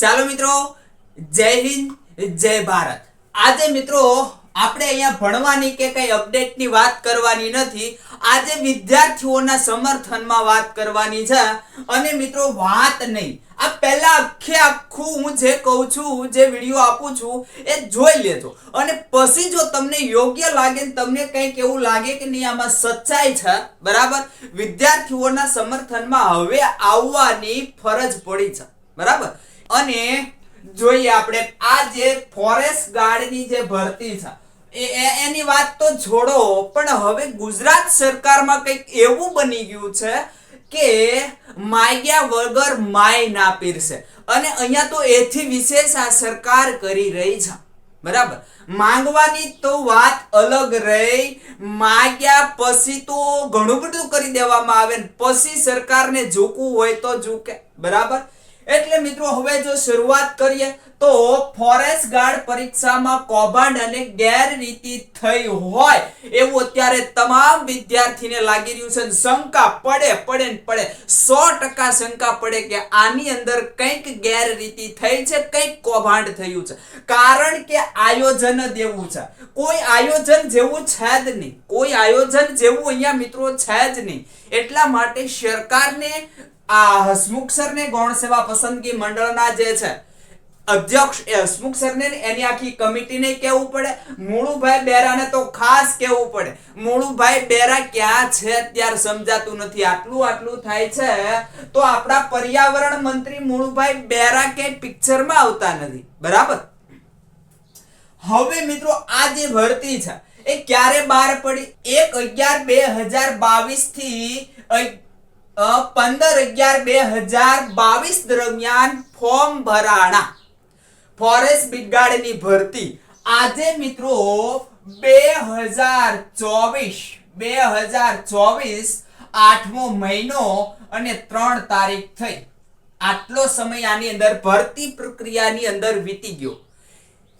ચાલો મિત્રો, જય હિન્દ, જય ભારત. આજે મિત્રો, આપણે અહીંયા ભણવાની કે કઈ અપડેટની વાત કરવાની નથી. આજે વિદ્યાર્થીઓના સમર્થનમાં વાત કરવાની છે. અને મિત્રો, વાત નહીં. આ પહેલા આખે આખું હું જે કહું છું જે વીડિયો આપું છું, એ જોઈ લેજો. અને પછી જો તમને યોગ્ય લાગે ને તમને કંઈક એવું લાગે કે નહીં, આમાં સચ્ચાઈ છે, બરાબર? વિદ્યાર્થીઓના સમર્થનમાં હવે આવવાની ફરજ પડી છે. બરાબર? અને જોઈએ આપણે, આ જે ફોરેસ્ટ ગાર્ડની જે ભરતી છે એની વાત તો છોડો, પણ હવે ગુજરાત સરકારમાં કંઈક એવું બની ગયું છે કે માગ્યા વગર માય ના પીરશે અને અહીંયા તો એથી વિશેષ આ સરકાર કરી રહી છે. બરાબર? માંગવાની તો વાત અલગ રહી. માગ્યા પછી તો ઘણું બધું કરી દેવામાં આવે પછી સરકારને ઝૂકવું હોય તો ઝૂકે. બરાબર? એટલે મિત્રો, હવે જો શરૂઆત કરીએ, તો ફોરેસ્ટ ગાર્ડ પરીક્ષામાં કૌભાંડ અને ગેરરીતિ થઈ હોય એવું અત્યારે તમામ વિદ્યાર્થીને લાગી રહ્યું છે શંકા પડે પડે ને પડે. સો ટકા શંકા પડે કે આની અંદર કંઈક ગેરરીતિ થઈ છે, કંઈક કૌભાંડ થયું છે. કારણ કે આયોજન જ એવું છે. કોઈ આયોજન જેવું છે જ નહીં. કોઈ આયોજન જેવું અહીંયા મિત્રો છે જ નહીં. એટલા માટે સરકારને આ હસમુખ સરને ગૌણ સેવા પસંદગી મંડળના જે છે, અધ્યક્ષ એ હસમુખ સરને એની આખી કમિટીને કહેવું પડે. મુળુભાઈ બેરાને તો ખાસ કહેવું પડે. મુળુભાઈ બેરા ક્યાં છે અત્યારે સમજાતું નથી. આટલું આટલું થાય છે. તો આપણા પર્યાવરણ મંત્રી મુળુભાઈ બેરા કે પિક્ચરમાં આવતા નથી. બરાબર? હવે મિત્રો આ જે ભરતી છે, એ ક્યારે બહાર પડી? એક અગિયાર બે હજાર બાવીસથી પંદર અગિયાર બે હજાર બાવીસ દરમિયાન ફોર્મ ભરાણા. ફોરેસ્ટ બિગાડની ભરતી. આજે મિત્રો બે હજાર ચોવીસ, બે હજાર ચોવીસ આઠમો મહિનો અને ત્રણ તારીખ થઈ. આટલો સમય આની અંદર ભરતી પ્રક્રિયાની અંદર વીતી ગયો.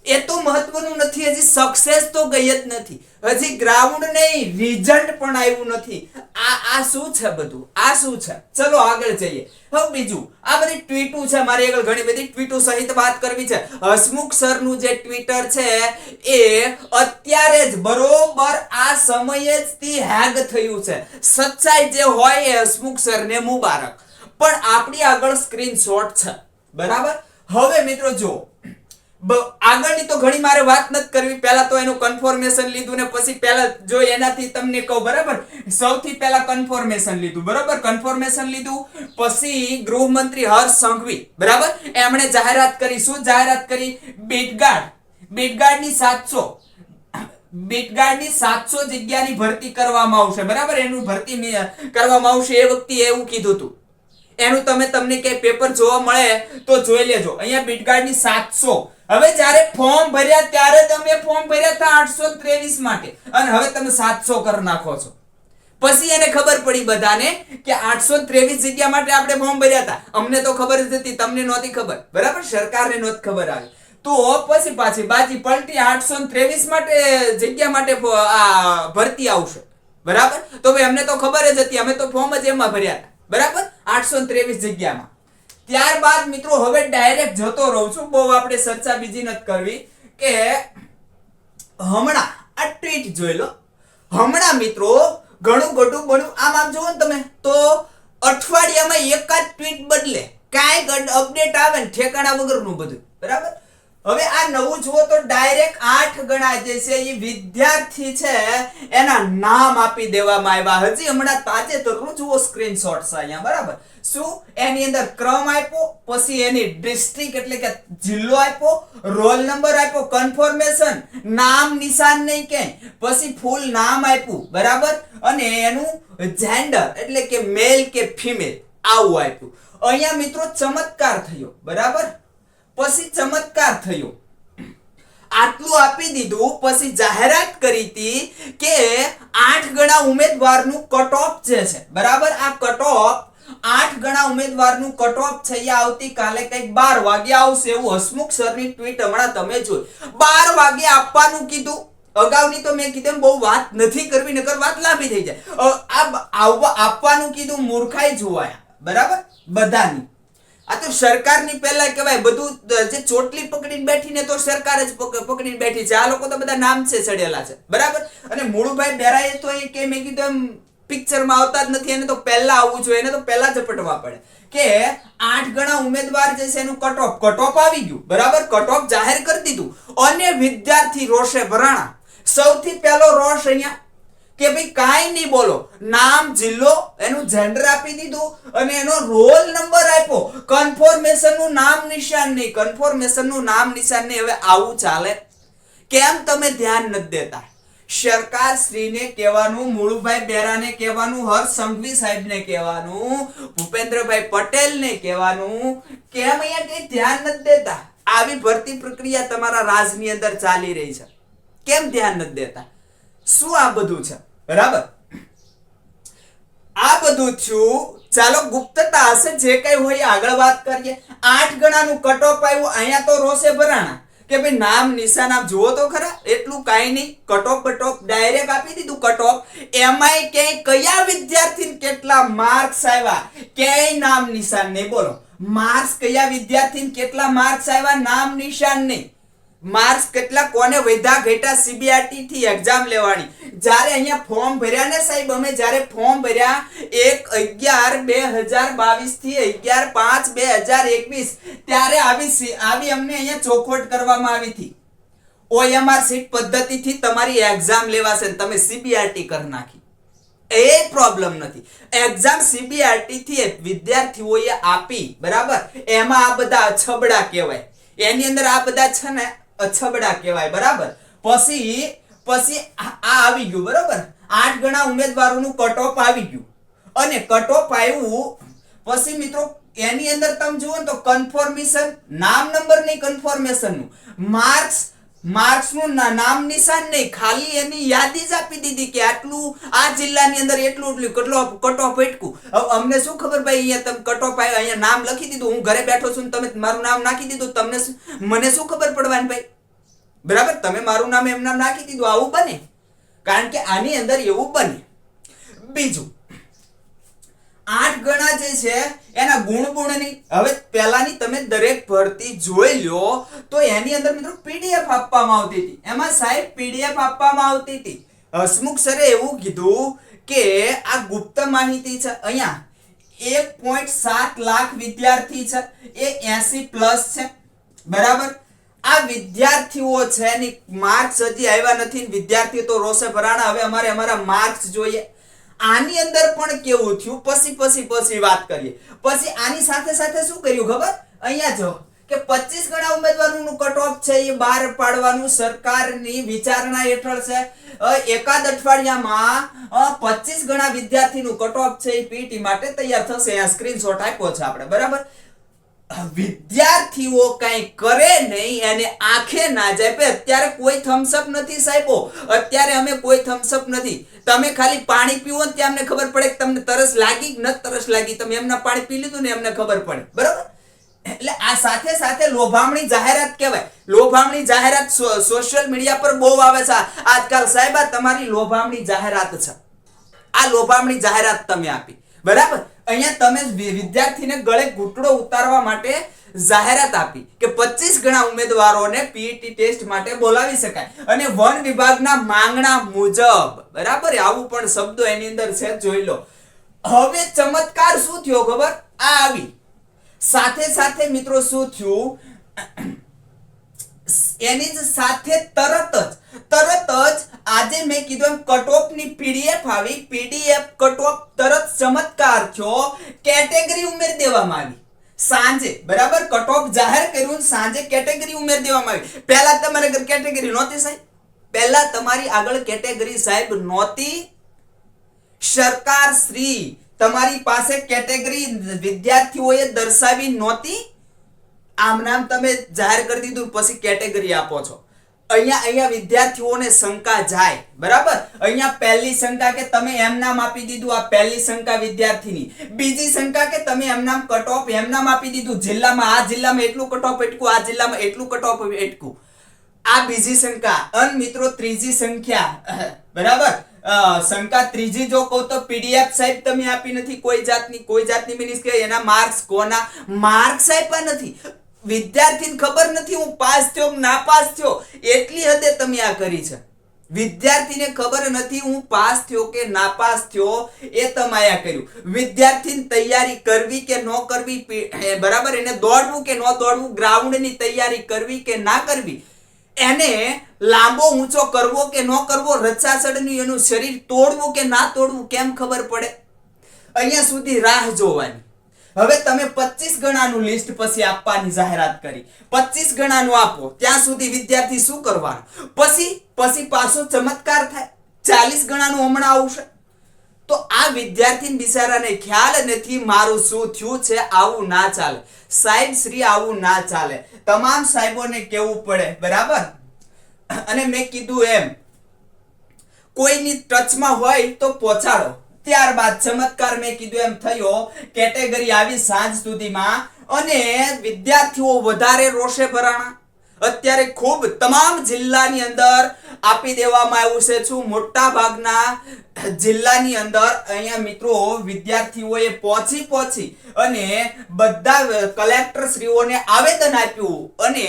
એ તો મહત્વનું નથી. હજી સક્સેસ તો ગઈ જ નથી. હજી ગ્રાઉન્ડ નહીં રિઝલ્ટ પણ આવ્યું નથી. આ આ શું છે બધું? આ શું છે? ચલો આગળ જઈએ. હવે બીજું, આ બધી ટ્વીટો છે મારી આગળ ઘણી બધી ટ્વીટો સહિત વાત કરવી છે. હસમુખ સરનું જે ટ્વિટર છે, એ અત્યારે જ બરોબર આ સમયે જ થી હેગ થયું છે. સચ્ચાઈ જે હોય એ હસમુખ સરને મુબારક. પણ આપણી આગળ સ્ક્રીનશોટ છે. બરાબર? હવે મિત્રો જો આગળની તો ઘણી મારે વાત નથી કરવી. પહેલા તો એનું કન્ફર્મેશન લીધું ને પછી પહેલા જો એનાથી તમને કહું, બરાબર? સૌથી પહેલા કન્ફર્મેશન લીધું, બરાબર? કન્ફર્મેશન લીધું, પછી ગૃહમંત્રી હર્ષ સંઘવી, બરાબર? એમણે જાહેરાત કરી શું? જાહેરાત કરી બેટગાર્ડ. બીટગાર્ડની સાતસો. બીટગાર્ડની સાતસો જગ્યાની ભરતી કરવામાં આવશે, બરાબર? એનું ભરતી કરવામાં આવશે એ વખતે એવું કીધું હતું. એનું તમે તમને ક્યાંય પેપર જોવા મળે તો જોઈ લેજો. અહીંયા બીટગાર્ડની સાતસો. હવે જ્યારે ફોર્મ ભર્યા ત્યારે તમે ફોર્મ ભર્યા હતા આઠસો ત્રેવીસ માટે. અને હવે તમે સાતસો કરી નાખો છો. પછી એને ખબર પડી બધાને કે આઠસો ત્રેવીસ જગ્યા માટે આપણે ફોર્મ ભર્યા હતા. અમને તો ખબર જ હતી, તમને નહોતી ખબર. બરાબર? સરકારને નહોતી ખબર આવી. તો પછી પાછી બાજી પલટી આઠસો ત્રેવીસ માટે જગ્યા માટે ભરતી આવશે. બરાબર? તો ભાઈ અમને તો ખબર જ હતી, અમે તો ફોર્મ જ એમાં ભર્યા હતા. બરાબર? આઠસો ત્રેવીસ જગ્યામાં. ત્યારબાદ મિત્રો, હવે ડાયરેક્ટ જતો રહું છું. બહુ આપણે ચર્ચા બીજી નથી કરવી કે હમણાં, આ ટ્વીટ જોઈ લો. હમણાં મિત્રો, ઘણું બધું બન્યું આમ આમ જુઓ ને તમે, તો અઠવાડિયામાં એકાદ ટ્વીટ બદલે કાંઈક અપડેટ આવે ને ઠેકાણા વગરનું બધું. બરાબર? હવે આ નવું જુઓ તો ડાયરેક્ટ આઠ ગણા જે છે એ વિદ્યાર્થી છે, એના નામ આપી દેવામાં આવ્યા. હજી હમણાં તાજેતરનું જુઓ સ્ક્રીનશોટ છે અહીંયા, બરાબર? શું? એની અંદર ક્રમ આપ્યો, પછી એની ડિસ્ટ્રિક્ટ એટલે કે જિલ્લો આપ્યો રોલ નંબર આપ્યો કન્ફર્મેશન નામ નિશાન નહીં કે, પછી ફૂલ નામ આપ્યું, બરાબર? અને એનું જેન્ડર એટલે કે મેલ કે ફિમેલ આવું આપ્યું. અહીંયા મિત્રો ચમત્કાર થયો, બરાબર? પછી ચમત્કાર થયો. આટલું આપી દીધું, પછી જાહેરાત કરી હતી કે આઠ ગણા ઉમેદવારનું કટ ઓફ જે છે, બરાબર? આ કટ ઓફ આઠ ગણા ઉમેદવારનું કટ ઓફ છે એ આવતીકાલે કંઈક બાર વાગે આવશે એવું હસમુખ સરની ટ્વીટ હમણાં તમે જોઈ. બાર વાગે આપવાનું કીધું. અગાઉની તો મેં કીધું બહુ વાત નથી કરવી, નકર વાત લાંબી થઈ જાય. આ આપવાનું કીધું મૂર્ખાઈ જોવાયા. બરાબર? બધાની. આ તો સરકારની પહેલા કહેવાય, બધું જે ચોટલી પકડીને બેઠીને તો સરકાર જ પકડીને બેઠી છે. આ લોકો તો બધા નામ છે ચડેલા છે. બરાબર? અને મુળુભાઈ બેરાએ તો એ કે મેં કીધું એમ પિક્ચરમાં આવતા જ નથી, એને તો પહેલા આવવું જોઈએ, એને તો પહેલા ઝપટવા પડે. કે આઠ ગણા ઉમેદવાર જે છે એનું કટ ઓફ કટ ઓફ આવી ગયું. બરાબર? કટ ઓફ જાહેર કરી દીધું. અને વિદ્યાર્થી રોષે ભરાણા સૌથી પહેલો રોષ અહીંયા કે ભાઈ કાંઈ નહીં બોલો. નામ જિલ્લો, એનું જેન્ડર આપી દીધું અને એનો રોલ નંબર આપ્યો. કન્ફોર્મેશનનું નામ નિશાન નહીં કન્ફોર્મેશનનું નામ નિશાન નહીં. હવે આવું ચાલે. કેમ તમે ધ્યાન નથી દેતા? સરકાર શ્રીને કહેવાનું, મુળુભાઈ બેરાને કહેવાનું હર્ષ સંઘવી સાહેબને કહેવાનું, ભૂપેન્દ્રભાઈ પટેલને કહેવાનું. કેમ અહીંયા કઈ ધ્યાન નથી દેતા? આવી ભરતી પ્રક્રિયા તમારા રાજની અંદર ચાલી રહી છે. કેમ ધ્યાન નથી દેતા? શું આ બધું છે? બરાબર? આ બધું થયું, ચાલો ગુપ્તતા હશે, જે કઈ હોય આગળ વાત કરીએ. આઠ ગણાનું કટ ઓફ આવ્યું, અહીંયા તો રોષે ભરાણા. કે ભાઈ નામ, નિશાન આપ જુઓ તો ખરા, એટલું કાંઈ નહીં. Cut off cut off direct આપી દીધું કટ ઓફ એમાંય ક્યાંય કયા વિદ્યાર્થીને કેટલા માર્ક્સ આવ્યા? ક્યાંય નામ, નિશાન નહીં. બોલો. માર્ક્સ કયા વિદ્યાર્થીને કેટલા માર્ક્સ આવ્યા? નામ, નિશાન નહીં. માર્ક્સ કેટલા, કોને વધ્યા ઘેટા સીબીઆરટી થી એક્ઝામ લેવાની. જ્યારે અહીંયા ફોર્મ ભર્યા ને સાહેબ, અમે જ્યારે ફોર્મ ભર્યા એક અગિયાર બે હજાર બાવીસથી અગિયાર પાંચ બે હજાર એકવીસ, ત્યારે આવી આવી અમને અહીંયા ચોખવટ કરવામાં આવી હતી. ઓએમઆર સીટ પદ્ધતિથી તમારી એક્ઝામ લેવાશે ને તમે સીબીઆરટી કરી નાખી. એ પ્રોબ્લેમ નથી. એક્ઝામ સીબીઆરટી થી વિદ્યાર્થીઓએ આપી, બરાબર? એમાં આ બધા છબડા કહેવાય. એની અંદર આ બધા છે ને અછબડા કહેવાય, બરાબર? પછી પછી આ આવી ગયું, બરાબર? આઠ ગણા ઉમેદવારોનું કટ ઓફ આવી ગયું. અને કટ ઓફ આવ્યું, પછી મિત્રો, એની અંદર તમે જુઓ ને તો કન્ફર્મેશન નામ નંબર નહીં કન્ફર્મેશનનું. માર્ક્સ માર્ક્સનું ના- નામ નિશાન નહીં, ખાલી એની યાદી જ આપી દીધી કે આટલું આ જિલ્લાની અંદર એટલું એટલું કેટલો કટ ઓફ અટકું. અમને શું ખબર ભાઈ, અહીંયા તમે કટ ઓફ અહીંયા નામ લખી દીધું, હું ઘરે બેઠો છું તમે મારું નામ નાખી દીધું, તમને મને શું ખબર પડવાની ભાઈ? બરાબર, તમે મારું નામ એમ નામ નાખી દીધું, આવું બને. કારણ કે આની અંદર એવું બને. બીજું આઠ ગણા જે છે, એના ગુણ ગુણની હવે પહેલાની તમે દરેક ભરતી જોઈ લો, તો એની અંદર મિત્રો પીડીએફ આપવામાં આવતી હતી. એમાં સાહેબ પીડીએફ આપવામાં આવતી હતી. હસમુખ સરે એવું કીધું કે આ ગુપ્ત માહિતી છે, અહીંયા એક પોઈન્ટ સાત લાખ વિદ્યાર્થી છે, એ એસી પ્લસ છે. બરાબર? આ વિદ્યાર્થીઓ છે, એની માર્ક્સ હજી આવ્યા નથી વિદ્યાર્થીઓ તો રોષે ભરાણા, હવે અમારે અમારા માર્ક્સ જોઈએ. આની અંદર પણ કેવું થયું? પછી પછી પછી વાત કરીએ. પછી આની સાથે સાથે શું કર્યું ખબર? અહીંયા જો કે 25 ગણા ઉમેદવારોનું કટ ઓફ છે એ બહાર પાડવાનું સરકારની વિચારણા હેઠળ છે. એકાદ અઠવાડિયામાં અ, 25 ગણા વિદ્યાર્થીનું કટ ઓફ છે એ પીટી માટે તૈયાર થશે. આ સ્ક્રીનશોટ આપ્યો છે આપણે. બરાબર? વિદ્યાર્થીઓ કઈ કરે નહીં અને આંખે ના જાય. પણ અત્યારે કોઈ થમ્સઅપ નથી સાહેબો. અત્યારે અમે કોઈ થમ્સઅપ નથી. તમે ખાલી પાણી પીવો ને ત્યાં અમને ખબર પડે કે તમને તરસ લાગી નથી તરસ લાગી. તમે એમના પાણી પી લીધું ને એમને ખબર પડે. બરાબર? એટલે આ સાથે સાથે લોભામણી જાહેરાત કહેવાય. લોભામણી જાહેરાત સોશિયલ મીડિયા પર બહુ આવે છે. આજકાલ સાહેબ તમારી લોભામણી જાહેરાત છે. આ લોભામણી જાહેરાત તમે આપી. બરાબર? અહીંયા તમે વિદ્યાર્થીને ગળે ઘૂંટડો ઉતારવા માટે જાહેરાત આપી કે 25 ગણા ઉમેદવારોને પીઈટી ટેસ્ટ માટે બોલાવી શકાય. અને વન વિભાગના માંગણા મુજબ, બરાબર? આવું પણ શબ્દો એની અંદર છે, જોઈ લો. હવે ચમત્કાર શું થયો ખબર? આ આવી. સાથે સાથે મિત્રો શું થયું? એની જ સાથે તરત જ તરત જ આજે મેં કીધું એમ કટઓફની પીડીએફ આવી. પીડીએફ કટઓફ તરત ચમત્કાર થયો. કેટેગરી ઉમેરી દેવામાં આવી. સાંજે, બરાબર? કટઓફ જાહેર કર્યું સાંજે કેટેગરી ઉમેરી દેવામાં આવી. પહેલા તમારે કેટેગરી નહોતી સાહેબ, પહેલા તમારી આગળ કેટેગરી સાહેબ નહોતી. સરકાર શ્રી તમારી પાસે કેટેગરી વિદ્યાર્થીઓએ દર્શાવી નહોતી. આમ નામ તમે જાહેર કરી દીધું, પછી કેટેગરી આપો છો. અહીંયા અહીંયા વિદ્યાર્થીઓને શંકા જાય, બરાબર? અહીંયા પહેલી શંકા કે તમે એમ નામ આપી દીધું આ પહેલી શંકા વિદ્યાર્થીની. બીજી શંકા કે તમે એમ નામ કટ ઓફ એમ નામ આપી દીધું. જિલ્લામાં, આ જિલ્લામાં એટલું કટ ઓફ એટકું આ જિલ્લામાં એટલું કટ ઓફ એટકું આ બીજી શંકા, અન મિત્રો ત્રીજી સંખ્યા બરાબર? શંકા ત્રીજી જો કહું તો પીડીએફ સાહેબ તમે આપી નથી, કોઈ જાતની કોઈ જાતની મીનિંગ કે એના માર્ક્સ કોના? માર્ક્સ આપ્યા નથી. વિદ્યાર્થીને ખબર નથી હું પાસ થયો ના પાસ થયો, એટલી હદે તમે આ કરી છે. વિદ્યાર્થીને ખબર નથી હું પાસ થયો કે નાપાસ થયો, એ તમાયા કર્યું. વિદ્યાર્થીની તૈયારી કરવી કે ન કરવી બરાબર? એને દોડવું કે ન દોડવું, ગ્રાઉન્ડની તૈયારી કરવી કે ના કરવી, એને લાંબો ઊંચો કરવો કે ન કરવો રચાસડનું એનું શરીર તોડવું કે ના તોડવું, કેમ ખબર પડે? અહીંયા સુધી રાહ જોવાની. હવે તમે 25 ગણાનું લિસ્ટ પછી આપવાની જાહેરાત કરી. 25 ગણાનું આપો, ત્યાં સુધી વિદ્યાર્થી શું કરવાનું? પછી પછી પાછો ચમત્કાર થાય. 40 ગણાનું હમણાં આવશે. તો આ વિદ્યાર્થી બિચારાને ખ્યાલ નથી મારું શું થયું છે, આવું ના ચાલે. સાહેબ શ્રી, આવું ના ચાલે. તમામ સાહેબોને કેવું પડે, બરાબર? અને મેં કીધું એમ, કોઈની ટચમાં હોય તો પહોંચાડો. ત્યારબાદ ચમત્કાર મેં કીધું એમ થયો, કેટેગરી આવી સાંજ સુધીમાં અને વિદ્યાર્થીઓ વધારે રોષે ભરાણા. અત્યારે ખૂબ તમામ જિલ્લાની અંદર આપી દેવામાં આવ્યું છે. શું મોટા ભાગના જિલ્લાની અંદર અહીંયા મિત્રો વિદ્યાર્થીઓએ પહોંચી પહોંચી અને બધા કલેક્ટર શ્રીઓને આવેદન આપ્યું અને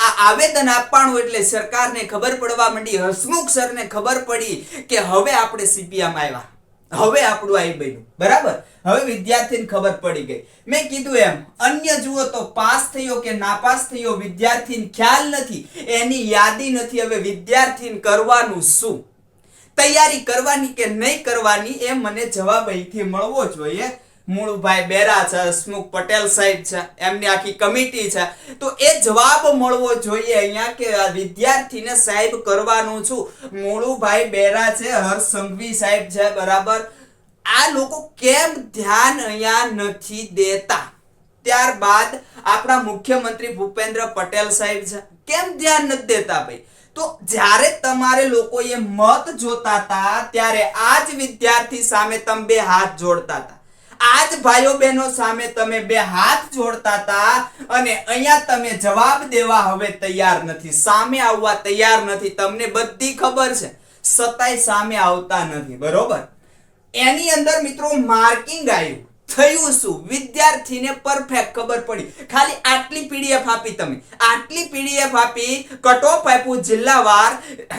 આ આવેદન આપવાનું એટલે સરકારને ખબર પડવા માંડી, હસમુખ સરને ખબર પડી કે હવે આપણે સીપીએમ આવ્યા. હવે આપણું આવી બન્યું. બરાબર? હવે વિદ્યાર્થીને ખબર પડી ગઈ. મેં કીધું એમ, અન્ય જુઓ તો પાસ થયો કે નાપાસ થયો, વિદ્યાર્થીને ખ્યાલ નથી. એની યાદી નથી. હવે વિદ્યાર્થીને કરવાનું શું? તૈયારી કરવાની કે નહીં કરવાની એ મને જવાબ અહીંથી મળવો જોઈએ. મૂળભાઈ બેરા છે, હસમુખ પટેલ સાહેબ છે, એમની આખી કમિટી છે. તો એ જવાબ મળવો જોઈએ અહીંયા કે વિદ્યાર્થીને સાહેબ કરવાનું છું. મૂળુભાઈ બેરા છે, હર્ષ સંઘવી સાહેબ છે, બરાબર? આ લોકો કેમ ધ્યાન અહીંયા નથી દેતા? ત્યારબાદ આપણા મુખ્યમંત્રી ભૂપેન્દ્ર પટેલ સાહેબ છે, કેમ ધ્યાન નથી દેતા ભાઈ? તો જ્યારે તમારે લોકોએ મત જોતા હતા, ત્યારે આ જ વિદ્યાર્થી સામે તમે બે હાથ જોડતા હતા. આ જ ભાઈઓ બહેનો સામે તમે બે હાથ જોડતા હતા અને અહીંયા તમે જવાબ દેવા હવે તૈયાર નથી. સામે આવવા તૈયાર નથી. તમને બધી ખબર છે. સતાય સામે આવતા નથી. બરોબર? એની અંદર મિત્રો માર્કિંગ આવ્યું. થયું શું? વિદ્યાર્થીને પરફેક્ટ ખબર પડી. ખાલી આટલી પીડીએફ આપી તમે. આટલી પીડીએફ આપી કટઓફ આપ્યું જિલ્લાવાર.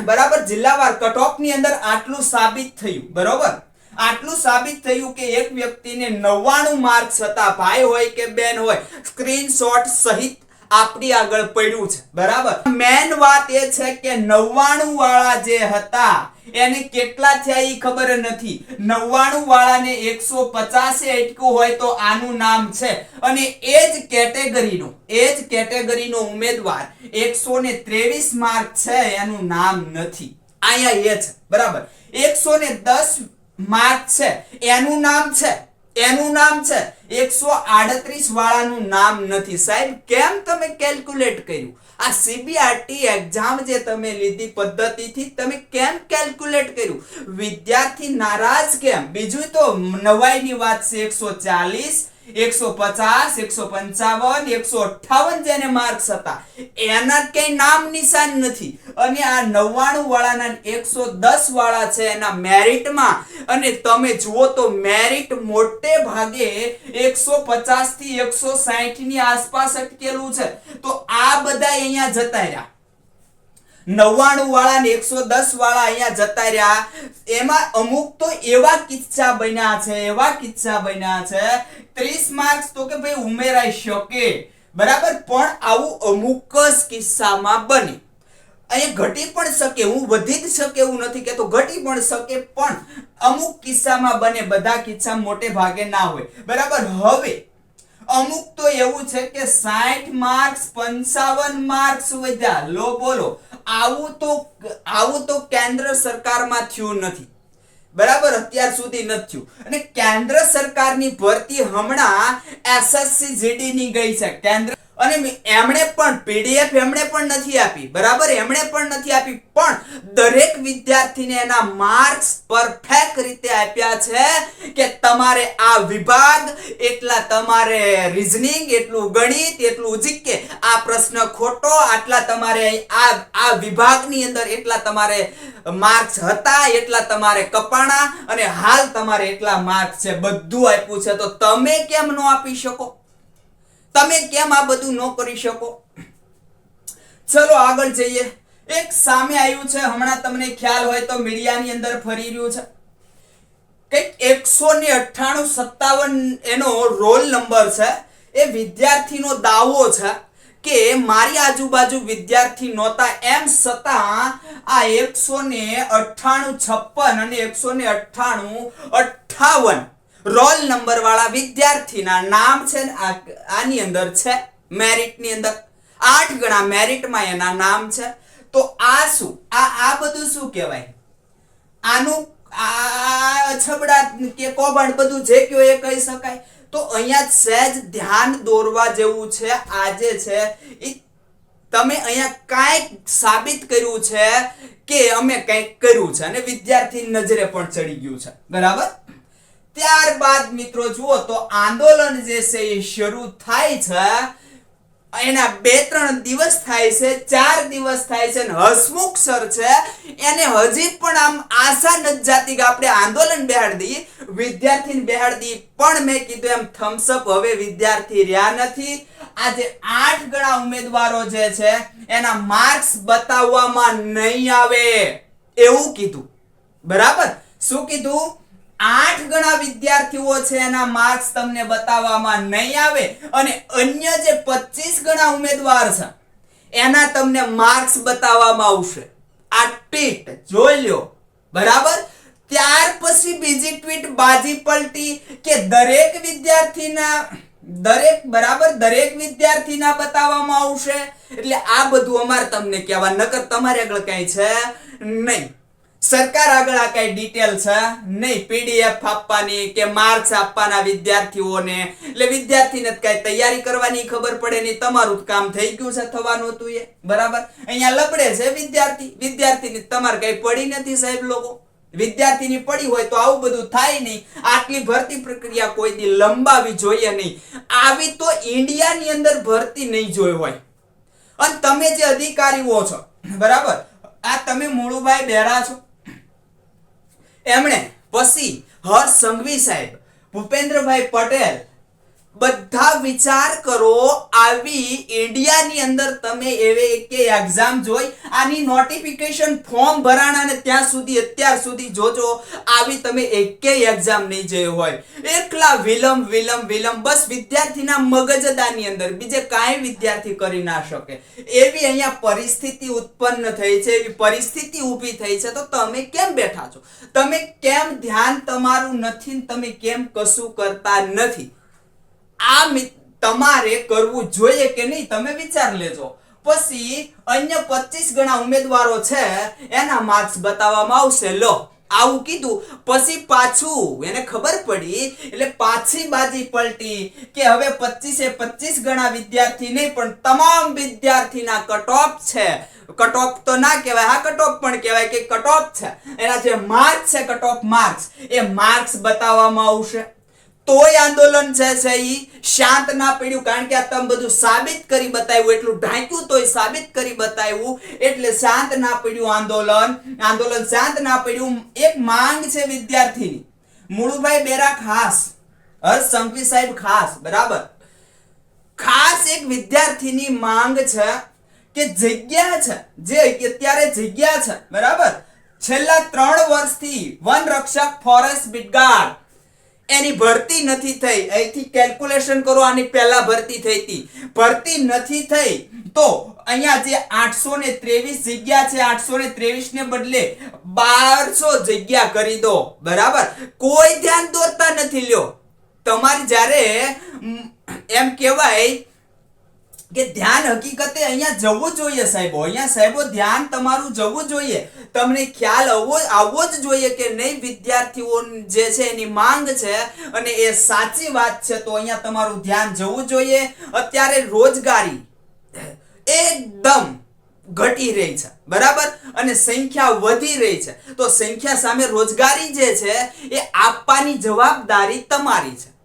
બરાબર? જિલ્લાવાર કટઓફની અંદર આટલું સાબિત થયું. બરોબર? આટલું સાબિત થયું કે એક વ્યક્તિને નવ્વાણું માર્ક હતા ભાઈ હોય કે બેન હોય, સ્ક્રીનશોટ સહિત આપણી આગળ પડ્યું છે. બરાબર? મેન વાત એ છે કે 99 વાળા જે હતા, એને કેટલા થયા એ ખબર નથી. 99 વાળાને 150 એ અટક્યું હોય તો આનું નામ છે. અને એ જ કેટેગરીનો, એ જ કેટેગરીનો ઉમેદવાર 123 માર્ક છે, એનું નામ નથી. અહીંયા એ છે બરાબર? 110 માર્ક છે. એનું નામ છે. એનું નામ છે. 138 વાળાનું નામ નથી. સાહેબ, કેમ તમે કેલ્ક્યુલેટ કર્યું? આ સીબીઆરટી એક્ઝામ જે તમે લીધી પદ્ધતિથી તમે કેમ કેલ્ક્યુલેટ કર્યું? વિદ્યાર્થી નારાજ કેમ? બીજું તો નવાઈની વાત છે 140 150 155 158 જેને માર્ક્સ હતા. એના કઈ નામ નિશાન નથી. અને આ 99 વાળાના 110 વાળા છે એના મેરિટમાં અને તમે જુઓ તો મેરિટ મોટે ભાગે 150 થી 160 ની આસપાસ અટકેલું છે. તો આ બધા અહીંયા જતા રહ્યા. નવ્વાણું વાળા ને એકસો દસ વાળા અહીંયા જતા રહ્યા. એમાં અમુક તો એવા કિસ્સા બન્યા છે, એવા કિસ્સા બન્યા છે. ત્રીસ માર્ક્સ તો કે ભાઈ ઉમેરાઈ શકે. બરાબર? પણ આવું અમુક જ કિસ્સામાં બને. અહીંયા ઘટી પણ શકે, હું વધી જ શકે એવું નથી કહેતો, ઘટી પણ શકે, પણ અમુક કિસ્સામાં બને, બધા કિસ્સા મોટે ભાગે ના હોય. બરાબર? હવે અમુક તો એવું છે કે 60 માર્ક્સ 55 માર્ક્સ વધ્યા. લો બોલો. આવું તો આવું તો કેન્દ્ર સરકારમાં થયું નથી. બરાબર? અત્યાર સુધી નથી થયું. અને કેન્દ્ર સરકારની ભરતી હમણાં એસએસસી જીડી ની ગઈ છે. કેન્દ્ર અને એમણે પણ પીડીએફ એમણે પણ નથી આપી, બરાબર? એમણે પણ નથી આપી, પણ દરેક વિદ્યાર્થીને એના માર્ક્સ પરફેક્ટ રીતે આપ્યા છે કે તમારે આ વિભાગ, એટલા તમારે રીઝનિંગ એટલું ગણિત, એટલું જીકે આ પ્રશ્ન ખોટો, આટલા તમારે આ આ વિભાગની અંદર એટલા તમારે માર્ક્સ હતા, એટલા તમારે કપાણા, અને હાલ તમારે એટલા માર્ક્સ છે. બધું આપ્યું છે. તો તમે કેમ ન આપી શકો? તમે કેમ આ બધું ન કરી શકો? ચલો આગળ જઈએ. એક સામે આવ્યું છે, હમણાં તમને ખ્યાલ હોય તો મીડિયાની અંદર ફરી રહ્યું છે. કંઈક એકસો ને અઠ્ઠાણું સત્તાવન એનો રોલ નંબર છે. એ વિદ્યાર્થીનો દાવો છે કે મારી આજુબાજુ વિદ્યાર્થી નહોતા, એમ છતાં આ એકસો ને અઠ્ઠાણું છપ્પન અને એકસો ને અઠ્ઠાણું અઠ્ઠાવન રોલ નંબર વાળા વિદ્યાર્થીના નામ છે આની અંદર છે મેરિટની અંદર. આઠ ગણા મેરિટમાં એના નામ છે. તો આ શું? આ આ બધું શું કહેવાય? આનું આ છબડા કે કૌભાંડ બધું જે કયો એ કહી શકાય. તો અહીંયા સહેજ ધ્યાન દોરવા જેવું છે આજે છે. એ તમે અહીંયા કાંઈક સાબિત કર્યું છે કે અમે કંઈક કર્યું છે અને વિદ્યાર્થી નજરે પણ ચડી ગયું છે. બરાબર? ત્યારબાદ મિત્રો જુઓ તો આંદોલન જે છે એ શરૂ થાય છે. એના બે ત્રણ દિવસ થાય છે, ચાર દિવસ થાય છે હસમુખ સર છે, એને હજી પણ આમ આશા નથી જાતી કે આપણે આંદોલન બેહાડી દઈએ. વિદ્યાર્થીને બેહાડી દઈએ. પણ મેં કીધું એમ થમ્સ અપ હવે વિદ્યાર્થી રહ્યા નથી. આજે આઠ ગણા ઉમેદવારો જે છે, એના માર્ક્સ બતાવવામાં નહીં આવે. એવું કીધું. બરાબર? શું કીધું? આઠ ગણા વિદ્યાર્થીઓ છે એના માર્ક્સ તમને બતાવવામાં નહીં આવે અને અન્ય જે 25 ગણા ઉમેદવાર છે, એના તમને માર્ક્સ બતાવવામાં આવશે. આ ટ્વીટ જોઈ લ્યો. બરાબર? ત્યાર પછી બીજી ટ્વીટ બાજી પલટી કે દરેક વિદ્યાર્થીના, દરેક, બરાબર? દરેક વિદ્યાર્થીના બતાવવામાં આવશે. એટલે આ બધું અમારે તમને કહેવા, નકર તમારે આગળ કઈ છે નહીં. સરકાર આગળ આ કઈ ડિટેલ છે? નહીં પીડીએફ આપવાની કે માર્ક્સ આપવાના વિદ્યાર્થીઓને? એટલે વિદ્યાર્થીને કઈ તૈયારી કરવાની ખબર પડે નહીં, તમારું કામ થઈ ગયું છે, થવાનું હતું એ. બરાબર? અહીંયા લપડે છે વિદ્યાર્થી. વિદ્યાર્થીની તમારે કઈ પડી નથી સાહેબ લોકો. વિદ્યાર્થીની પડી હોય તો આવું બધું થાય નહીં. આટલી ભરતી પ્રક્રિયા કોઈ દી લંબાવી જોઈએ નહીં. આવી તો ઇન્ડિયાની અંદર ભરતી નહીં જોઈ હોય. અને તમે જે અધિકારીઓ છો, બરાબર? આ તમે મુળુભાઈ બેરા છો. એમણે પછી હર્ષ સંઘવી સાહેબ ભૂપેન્દ્રભાઈ પટેલ બધા વિચાર કરો, આવી ઇન્ડિયાની અંદર તમે એવે કે એક્ઝામ જોઈ, આની નોટિફિકેશન ફોર્મ ભરાણા ને ત્યાં સુધી, અત્યાર સુધી જોજો, આવી તમે એકેય એક્ઝામ નહીં જઈ હોય. એકલા વિલંબ વિલંબ વિલંબ, બસ વિદ્યાર્થીના મગજદાની અંદર, બીજે કાંઈ વિદ્યાર્થી કરી ના શકે. એવી અહીંયા પરિસ્થિતિ ઉત્પન્ન થઈ છે, એવી પરિસ્થિતિ ઊભી થઈ છે, તો તમે કેમ બેઠા છો? તમે કેમ ધ્યાન તમારું નથી તમે કેમ કશું કરતા નથી? આ તમારે કરવું જોઈએ કે નહીં, તમે વિચાર લેજો. પછી અન્ય 25 ગણા ઉમેદવારો છે, એના માર્ક્સ બતાવવામાં આવશે. લો, આવું કીધું. પછી પાછું, એને ખબર પડી, એટલે પાછી બાજી પલટી કે હવે 25 એ 25 ગણા વિદ્યાર્થી નહીં, પણ તમામ વિદ્યાર્થીના કટ ઓફ છે. કટ ઓફ તો ના કહેવાય. હા કટ ઓફ પણ કહેવાય કે કટ ઓફ છે. એના જે માર્ક્સ છે કટ ઓફ માર્ક્સ એ માર્ક્સ બતાવવામાં આવશે. તોય આંદોલન છે છે એ શાંત ના પડ્યું, કારણ કે આ તમે બધું સાબિત કરી બતાવ્યું, એટલું ઢાંક્યું તોય સાબિત કરી બતાવ્યું, એટલે શાંત ના પડ્યું આંદોલન આંદોલન શાંત ના પડ્યું. એક માંગ છે વિદ્યાર્થીની. મુળુભાઈ બેરા ખાસ, હર્ષ સંઘવી સાહેબ ખાસ, બરાબર? ખાસ એક વિદ્યાર્થીની માંગ છે કે જગ્યા છે, જે અત્યારે જગ્યા છે, બરાબર? છેલ્લા ત્રણ વર્ષથી વન રક્ષક ફોરેસ્ટ બીટગાર્ડ એની ભરતી નથી થઈ. અહીંથી કેલ્ક્યુલેશન કરો, આની પહેલા ભરતી થઈ હતી. ભરતી નથી થઈ તો અહીંયા જે આઠસો ને ત્રેવીસ જગ્યા છે, આઠસો ને ત્રેવીસ ને બદલે બારસો જગ્યા કરી દો. બરાબર? કોઈ ધ્યાન દોરતા નથી લ્યો. તમારી જ્યારે એમ કહેવાય કે ધ્યાન હકીકતે અહીંયા જવું જોઈએ સાહેબો. અહીંયા સાહેબો, ધ્યાન તમારું જવું જોઈએ. તમને ખ્યાલ આવવો આવવો જ જોઈએ કે નહીં, વિદ્યાર્થીઓ જે છે એની માંગ છે અને એ સાચી વાત છે તો અહીંયા તમારું ધ્યાન જવું જોઈએ. અત્યારે રોજગારી એકદમ ઘટી રહી છે. બરાબર? અને સંખ્યા વધી રહી છે. તો સંખ્યા સામે રોજગારી જે છે એ આપવાની જવાબદારી તમારી છે.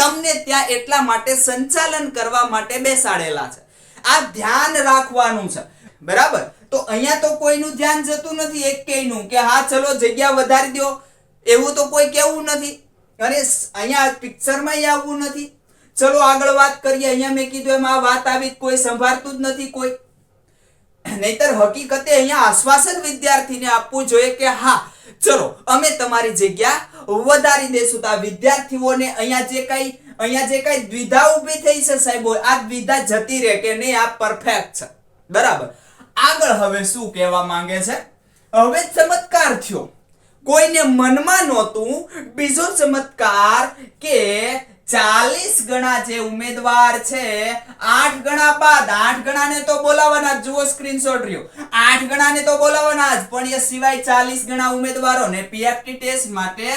તમને ત્યાં એટલા માટે સંચાલન કરવા માટે બેસાડેલા છે. આ ધ્યાન રાખવાનું છે. બરાબર? તો અહીંયા તો કોઈનું ધ્યાન જતું નથી એક કેયનું કે હા, ચલો જગ્યા વધારી દો. એવું તો કોઈ કેવું નથી. અને અહીંયા પિક્ચરમાં આવવું નથી. ચલો આગળ વાત કરીએ. અહીંયા મેં કીધું એમ આ વાત આવી કોઈ સંભાળતું જ નથી કોઈ. નહીતર હકીકતે અહીંયા આશ્વાસન વિદ્યાર્થીને આપવું જોઈએ કે હા ચલો, અમે તમારી જગ્યા વધારી દેશું તો વિદ્યાર્થીઓને અહીંયા જે કઈ, અહીંયા જે કઈ દ્વિધા ઊભી થઈ છે સાહેબો આ દ્વિધા જતી રહે કે નહીં, આ પરફેક્ટ છે. બરાબર? આગળ હવે શું કહેવા માંગે છે? હવે ચમત્કાર થયો. કોઈને મનમાં નહોતું, બીજો ચમત્કાર કે ચાલીસ ગણા જે ઉમેદવાર છે, આઠ ગણા બાદ, આઠ ગણાને તો બોલાવવાના જ. જુઓ સ્ક્રીનશોટ રહ્યો. આઠ ગણાને તો બોલાવવાના જ, પણ એ સિવાય ચાલીસ ગણા ઉમેદવારોને પીએફટી ટેસ્ટ માટે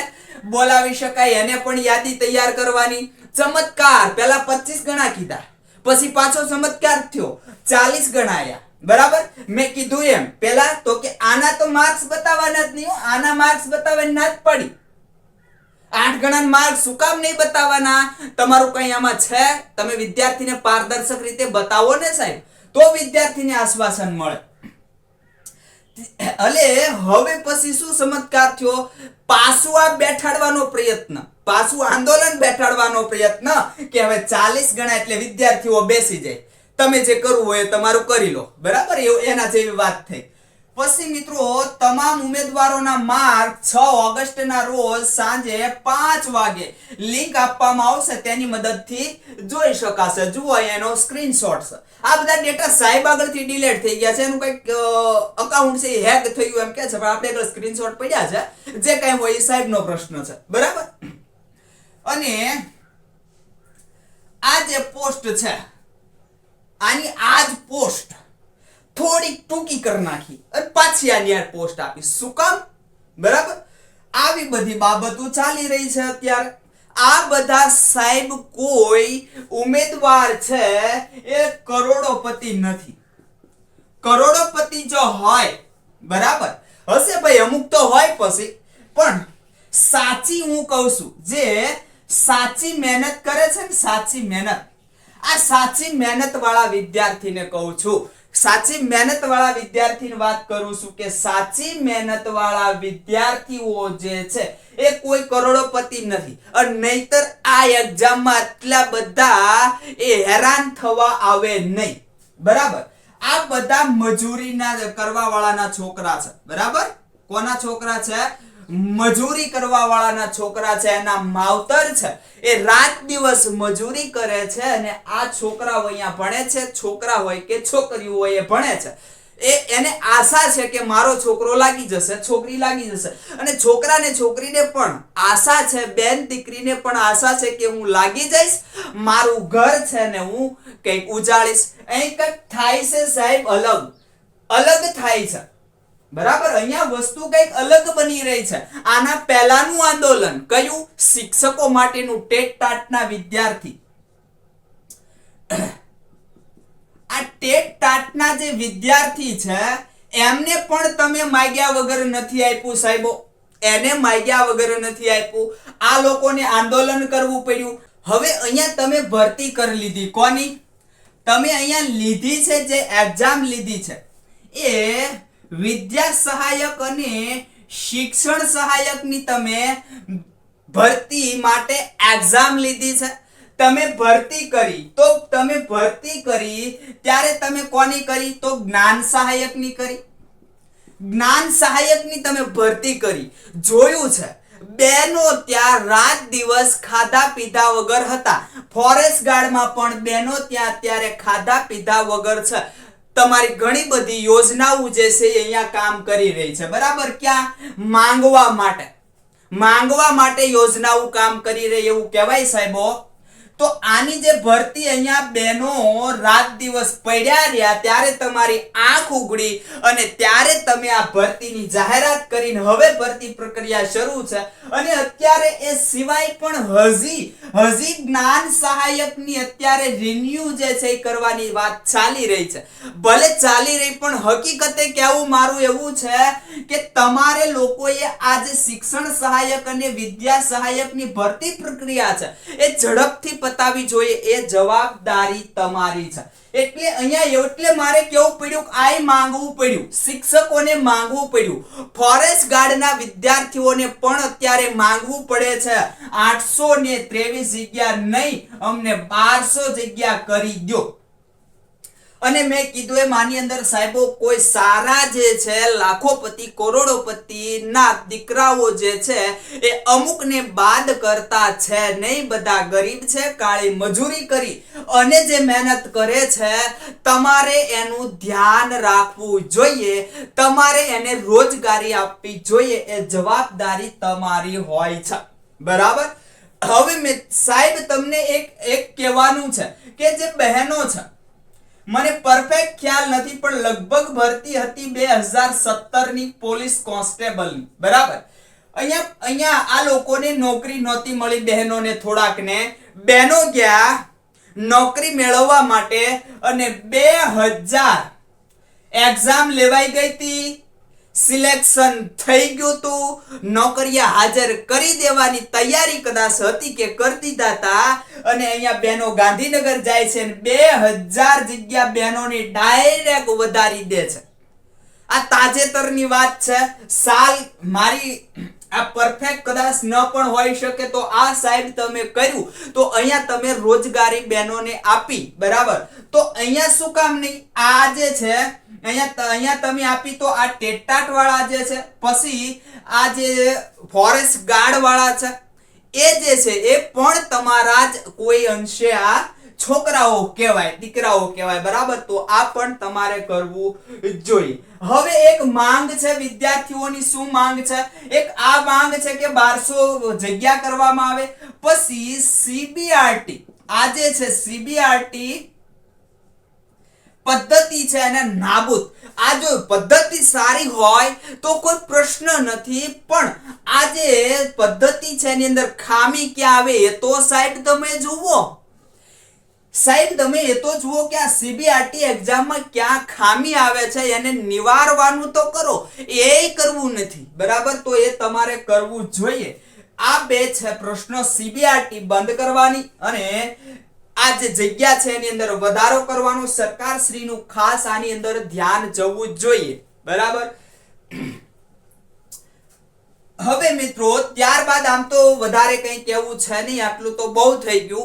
બોલાવી શકાય. એને પણ યાદી તૈયાર કરવાની. ચમત્કાર, પહેલા પચીસ ગણા કીધા. પછી પાછો ચમત્કાર થયો. ચાલીસ ગણાયા બરાબર? મેં કીધું એમ. પેલા તો કે આના તો માર્ક્સ બતાવવાના જ નહીં આના માર્ક્સ બતાવવાની ના જ પડી. આઠ ગણા માર્ક શું કામ નહીં બતાવવાના? તમારું કઈ આમાં છે? તમે વિદ્યાર્થીને પારદર્શક રીતે બતાવો ને સાહેબ, તો વિદ્યાર્થીને આશ્વાસન મળે. અલે, હવે પછી શું ચમત્કાર થયો? પાછું આ બેઠાડવાનો પ્રયત્ન, પાછું આંદોલન બેઠાડવાનો પ્રયત્ન કે હવે ચાલીસ ગણા એટલે વિદ્યાર્થીઓ બેસી જાય. તમે જે કરવું હોય તમારું કરી લો. બરાબર? એના જેવી વાત થઈ. પછી મિત્રો, તમામ ઉમેદવારોના માર્ક છ ઓગસ્ટના રોજ સાંજે પાંચ વાગે લિંક આપવામાં આવશે. તેની મદદથી જોઈ શકાશે. જુઓ એનો સ્ક્રીનશોટ છે. આ બધા ડેટા સાહેબ આગળથી ડિલેટ થઈ ગયા છે. એનું કંઈક અકાઉન્ટ છે હેક થયું એમ કે છે. પણ આપણે આગળ સ્ક્રીનશોટ પડ્યા છે. જે કંઈ હોય એ સાહેબનો પ્રશ્ન છે. બરાબર? અને આ જે પોસ્ટ છે, આની આ જ પોસ્ટ થોડીક ટૂંકી કરી નાખી અને પાછી આની યાર પોસ્ટ આપી. શું કામ? બરાબર? આવી બધી બાબતો ચાલી રહી છે અત્યારે. આ બધા સાહેબ કોઈ ઉમેદવાર છે એ કરોડોપતિ નથી. કરોડોપતિ જો હોય, બરાબર? હશે ભાઈ, અમુક તો હોય પછી. પણ સાચી હું કહું છું, જે સાચી મહેનત કરે છે ને સાચી મહેનત. આ સાચી મહેનત વાળા વિદ્યાર્થીને કહું છું સાચી મહેનત વાળા વિદ્યાર્થીની વાત કરું છું કે સાચી મહેનત વાળા વિદ્યાર્થીઓ જે છે, એ કોઈ કરોડોપતિ નથી. અને નહીતર આ એક્ઝામમાં આટલા બધા એ હેરાન થવા આવે નહીં. બરાબર? આ બધા મજૂરીના કરવા વાળાના છોકરા છે. બરાબર? કોના છોકરા છે? મજૂરી કરવા વાળાના છોકરા છે, એના માવતર છે, એ રાત દિવસ મજૂરી કરે છે અને આ છોકરાઓ અહીંયા ભણે છે, છોકરા હોય કે છોકરીઓ હોય એ ભણે છે. એ એને આશા છે કે મારો છોકરો લાગી જશે, છોકરી લાગી જશે. અને છોકરાને છોકરીને પણ આશા છે, બેન દીકરીને પણ આશા છે કે હું લાગી જઈશ, મારું ઘર છે ને હું કંઈક ઉજાડીશ અહીં કંઈક થાય છે સાહેબ, અલગ. અલગ થાય છે. બરાબર? અહીંયા વસ્તુ કંઈક અલગ બની રહી છે. આના પહેલાનું આંદોલન કયું? શિક્ષકો માટેનું ટેટ ટાટના વિદ્યાર્થી. આ ટેટ ટાટના જે વિદ્યાર્થી છે, એમને પણ તમે માગ્યા વગર નથી આપ્યું સાહેબો. એને માગ્યા વગર નથી આપ્યું. આ લોકોને આંદોલન કરવું પડ્યું. હવે અહીંયા તમે ભરતી કરી લીધી. કોની? તમે અહીંયા લીધી છે જે એક્ઝામ લીધી છે. એ વિદ્યા સહાયક અને શિક્ષણ સહાયકની તમે ભરતી માટે એક્ઝામ લીધી છે. તમે ભરતી કરી, તો તમે ભરતી કરી, ત્યારે તમે કોની કરી? તો જ્ઞાન સહાયકની કરી. જ્ઞાન સહાયકની તમે ભરતી કરી. જોયું છે, બેનો ત્યાં રાત દિવસ ખાધા પીધા વગર હતા. ફોરેસ્ટ ગાર્ડમાં પણ બેનો ત્યાં અત્યારે ખાધા પીધા વગર છે. તમારી ઘણી બધી યોજનાઓ જે છે અહીંયા કામ કરી રહી છે. બરાબર? ક્યાં? માંગવા માટે. માંગવા માટે યોજનાઓ કામ કરી રહી એવું કહેવાય સાહેબો. તો આની જે ભરતી અહીંયા બહેનો રાત દિવસ પડ્યા રહ્યા, ત્યારે તમારી આંખ ઉગડી અને ત્યારે તમે આ ભરતીની જાહેરાત કરીને હવે ભરતી પ્રક્રિયા શરૂ છે. અને અત્યારે એ સિવાય પણ હજી હજી જ્ઞાન સહાયકની અત્યારે રિન્યુ જે છે એ કરવાની વાત ચાલી રહી છે. ભલે ચાલી રહી, પણ હકીકતે કહેવું મારું એવું છે કે તમારે લોકોએ આ જે શિક્ષણ સહાયક અને વિદ્યા સહાયકની ભરતી પ્રક્રિયા છે. એ ઝડપથી પતાવી જોઈએ એ જવાબદારી તમારી છે. એટલે અહીંયા એટલે મારે કેવું પડ્યું આય માંગવું પડ્યું, શિક્ષકોને માંગવું પડ્યું. ફોરેસ્ટ ગાર્ડના વિદ્યાર્થીઓને પણ અત્યારે માંગવું પડે છે. આઠસો ને ત્રેવીસ જગ્યા નહીં, અમને બારસો જગ્યા કરી દો અને મેં કીધું એમ, આની અંદર સાહેબો, કોઈ સારા જે છે, લાખોપતિ, કરોડોપતિ ના દીકરાઓ જે છે, એ અમુકને બાદ કરતા છે નહીં, બધા ગરીબ છે, કાળી મજૂરી કરી. અને જે મહેનત કરે છે, તમારે એનું ધ્યાન રાખવું જોઈએ. તમારે એને રોજગારી આપવી જોઈએ. એ જવાબદારી તમારી હોય છે. બરાબર? હવે સાહેબ, તમને એક એક કહેવાનું છે કે જે બહેનો છે મને પરફેક્ટ ખ્યાલ નથી, પણ લગભગ ભરતી હતી બે હજાર સત્તરની પોલીસ કોન્સ્ટેબલની. બરાબર? અહીંયા અહીંયા આ લોકોને નોકરી નહોતી મળી બહેનોને થોડાકને. બહેનો ગયા નોકરી મેળવવા માટે અને બે હજાર એક્ઝામ લેવાઈ ગઈ હતી. સિલેક્શન થઈ ગયું તું. નોકરિયા હાજર કરી દેવાની તૈયારી કદાચ હતી કે કરી દીધા હતા અને અહીંયા બહેનો ગાંધીનગર જાય છે અને બે હજાર જગ્યા બહેનોની ડાયરેક્ટ વધારી દે છે. આ તાજેતરની વાત છે. સાલ મારી આ પરફેક્ટ કદાચ ન પણ હોઈ શકે તો આ સાઈડ તમે કર્યું. તો અહીંયા તમે રોજગારી બહેનોને આપી, બરાબર? તો અહીંયા શું કામ નહીં? આ જે છે, અહીંયા અહીંયા તમે આપી તો આ ટેટાટ વાળા જે છે, પછી આ જે ફોરેસ્ટ ગાર્ડ વાળા છે, એ જે છે, એ પણ તમારા જ કોઈ અંશે આ છોકરાઓ કહેવાય, દીકરાઓ કહેવાય, બરાબર? તો આ પણ તમારે કરવું જોઈએ. હવે એક માંગ છે વિદ્યાર્થીઓની, શું માંગ છે? એક આ માંગ છે કે બારસો જગ્યા કરવામાં આવે. પછી સીબીઆરટી આજે છે સીબીઆરટી પદ્ધતિ છે એને નાબૂદ. આ જો પદ્ધતિ સારી હોય તો કોઈ પ્રશ્ન નથી, પણ આ જે પદ્ધતિ છે એની અંદર ખામી ક્યાં આવે એ તો સાહેબ તમે જુઓ. સાહેબ, તમે એ તો જુઓ કે આ સીબીઆરટી એક્ઝામમાં ક્યાં ખામી આવે છે, એને નિવારવાનું તો કરો. એ કરવું નથી. બરાબર? તો એ તમારે કરવું જોઈએ. આ બે છે પ્રશ્નો સીબીઆરટી બંધ કરવાની અને આ જે જગ્યા છે એની અંદર વધારો કરવાનો. સરકાર શ્રીનું ખાસ આની અંદર ધ્યાન જવું જોઈએ. બરાબર? હવે મિત્રો, ત્યારબાદ આમ તો વધારે કંઈ કહેવું છે નહીં. આટલું તો બહુ થઈ ગયું.